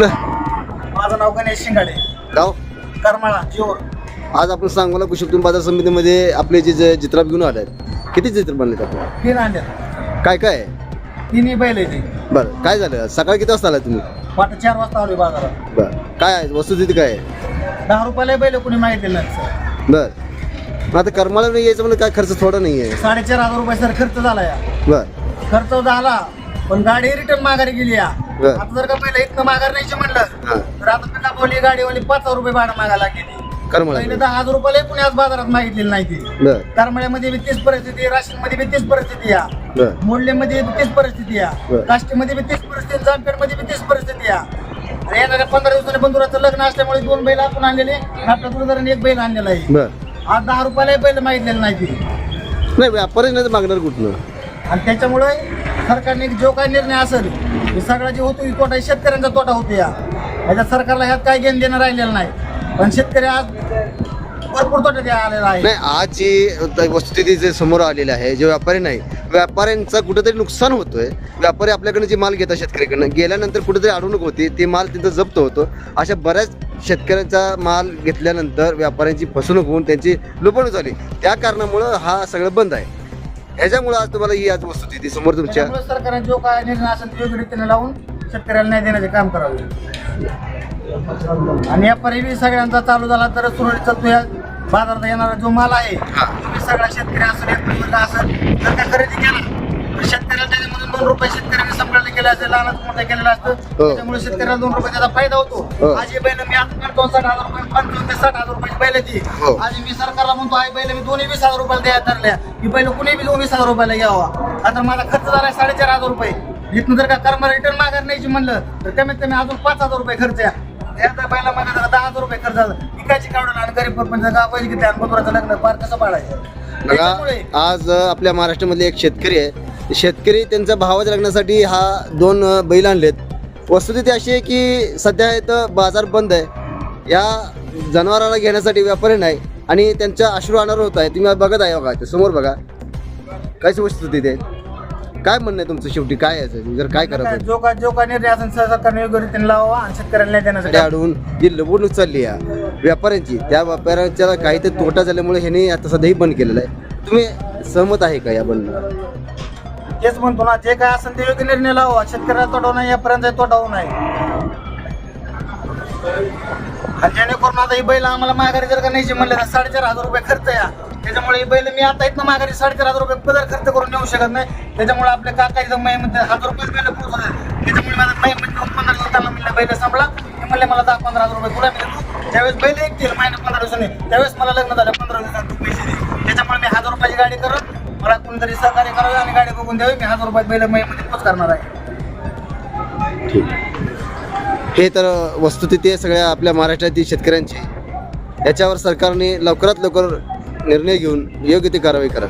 गणेश शिंगाडे. गाव? करमाळा जिओ आज आपण सांगोला कृषी उत्पन्न बाजार समितीमध्ये आपले जे जे चित्राप घेऊन आले आहेत किती चित्र बनले आपण तीन आणले काय काय? आहे तिन्ही बैल आहे ते बरं काय झालं? सकाळी किती वाजता आला तुम्ही? वाटत चार वाजता आलोय बाजारात. बरं काय आहे? वस्तुस्थिती काय आहे? दहा रुपयाला बैल कोणी माहिती नाही सर. बरं. मग आता करमाला नाही यायचं म्हणजे काय खर्च थोडा नाही आहे? साडेचार हजार रुपये सर खर्च झाला या. बरं. खर्च झाला पण गाडी रिटर्न माघारी गेली या. बर. आता जर का पहिलं इथनं माघार न्यायची म्हणलं हां. तर आता पिका बोलली गाडीवाली पाच हजार रुपये भाडं मागायला गेली पहिले दहा हजार रुपये पुणे आज बाजारात मागितलेली नाही ती. बरं. करमळ्यामध्ये बी तीच परिस्थिती राशनमध्ये बी तीच परिस्थिती या बरं. मोडलेमध्ये बी तीच परिस्थिती या बर. काष्टीमध्ये बी तीच परिस्थिती जामखेडमध्ये बी तीच परिस्थिती या आणि येणाऱ्या पंधरा दिवसाने बंधुराचं लग्न असल्यामुळे दोन बैल आपण आणलेले आपल्या गुरुदाराने एक बैल आणलेला आहे. बरं. आज दहा रुपयाला बैल मागितलेलं नाही ती. नाही नाही तर मागणार कुठनं? आणि त्याच्यामुळे सरकारने जो काही निर्णय असेल हे सगळा जे होतो तोटा शेतकऱ्यांचा तोटा होतो या. याच्यात सरकारला ह्यात काही घेणं देणं राहिलेलं नाही. पण शेतकरी आज भरपूर तोट्यात आलेला आहे. नाही आज जी वस्तुस्थिती जे समोर आलेली आहे जे व्यापारी नाही व्यापाऱ्यांचं कुठेतरी नुकसान होतोय. व्यापारी आपल्याकडे जे माल घेतात शेतकऱ्याकडनं गेल्यानंतर कुठेतरी अडवणूक होती ते माल तिथं जप्त होतो. अशा बऱ्याच शेतकऱ्यांचा माल घेतल्यानंतर व्यापाऱ्यांची फसवणूक होऊन त्यांची लुबवणूक झाली. त्या कारणामुळं हा सगळं बंद आहे. ह्याच्यामुळं आज तुम्हाला ही आज वस्तुस्थिती समोर तुमच्या त्यामुळे सरकारने जो काय निर्णय असेल ते योग्य रीतीने लावून शेतकऱ्याला न्याय देण्याचे काम करावे. आणि या परिवी सगळ्यांचा चालू झाला तर सुरळीत चालतो. या बाजारात येणारा जो माल आहे तुम्ही सगळा शेतकरी असेल एक असेल. जर का खरेदी केला तर शेतकऱ्याला त्याच्यामधून दोन रुपये शेतकऱ्याने गेले असेल लहान मोठं केलेलं असतं. त्याच्यामुळे शेतकऱ्याला दोन रुपये त्याचा फायदा हो. होतो आज ही बैल मी आता म्हणतो साठ हजार रुपये पंचावन्न ते साठ हजार रुपयाची बैल ती. हो. आज मी सरकारला म्हणतो आहे बैल मी दोन्ही वीस हजार रुपयाला द्यायला ठरल्या ही बैल कुणी बी वीस हजार रुपयाला घ्यावा. आता माझा खर्च झाला साडेचार हजार रुपये. इथनं जर का कर्म रिटर्न माघार न्यायची म्हणलं तर कमीत कमी अजून पाच हजार रुपये खर्च एकदा बैला माझा जरा दहा हजार रुपये खर्च झाला. पिकाची काढून आणि गरीब पण गाव पाहिजे की त्या मजुराचं लग्न पार कसं पाडायचं? आज आपल्या महाराष्ट्रामधले एक शेतकरी आहे. शेतकरी त्यांच्या भावाच्या लग्नासाठी हा दोन बैल आणलेत. वस्तुस्थिती अशी आहे की सध्या इथं बाजार बंद आहे. या जनावराला घेण्यासाठी व्यापारी नाही आणि त्यांच्या अश्रू अनावर होत आहे. तुम्ही बघत आहे बघा ते समोर बघा. काय वस्तुस्थिती आहे काय म्हणणं आहे तुमचं शेवटी? काय आहे? जर काय करा काय जो काय जो निर्णय असेल सरकारने योग्य रीतीने लावा आणि शेतकऱ्याला न्याय देण्याचं काम. अडवून जी लबवणूक चालली आहे व्यापाऱ्यांची. त्या व्यापाऱ्यांच्या काहीतरी तोटा झाल्यामुळे ह्याने आता सध्याही बंद केलेलं आहे. तुम्ही सहमत आहे का या बंद? तेच म्हणतो ना जे काय असेल ते योग्य निर्णय लावा. शेतकऱ्याला तोटा नाही यापर्यंत तोटा होऊ नये आणि जेणेकरून आता ही बैल आम्हाला माघारी जर का न्यायची म्हणलं तर साडेचार हजार रुपये खर्च या त्याच्यामुळे ही बैल मी आता इथनं माघारी साडेचार हजार रुपये पदर खर्च करून नेऊ शकत नाही. त्याच्यामुळे आपले काका इथं मै मध्ये हजार रुपये बैल पोहोचवले त्याच्यामुळे माझा मै म्हणजे पंधरा दिवसाला म्हणलं बैल संपला. ते म्हणले मला दहा पंधरा हजार रुपये तुला मिळतो ज्यावेळेस बैल एक महिना पंधरा दिवसांनी त्यावेळेस मला लग्न झालं पंधरा दिवसात तू पैसे दे. त्याच्यामुळे मी हजार रुपयाची गाडी करत मला कोणीतरी सहकार्य करावे आणि गाडी बघून द्यावी. मी हजार रुपयात बैल मै पोच करणार आहे. हे तर वस्तुस्थिती आहे सगळ्या आपल्या महाराष्ट्रातील शेतकऱ्यांची. याच्यावर सरकारने लवकरात लवकर निर्णय घेऊन योग्य ती कारवाई करा.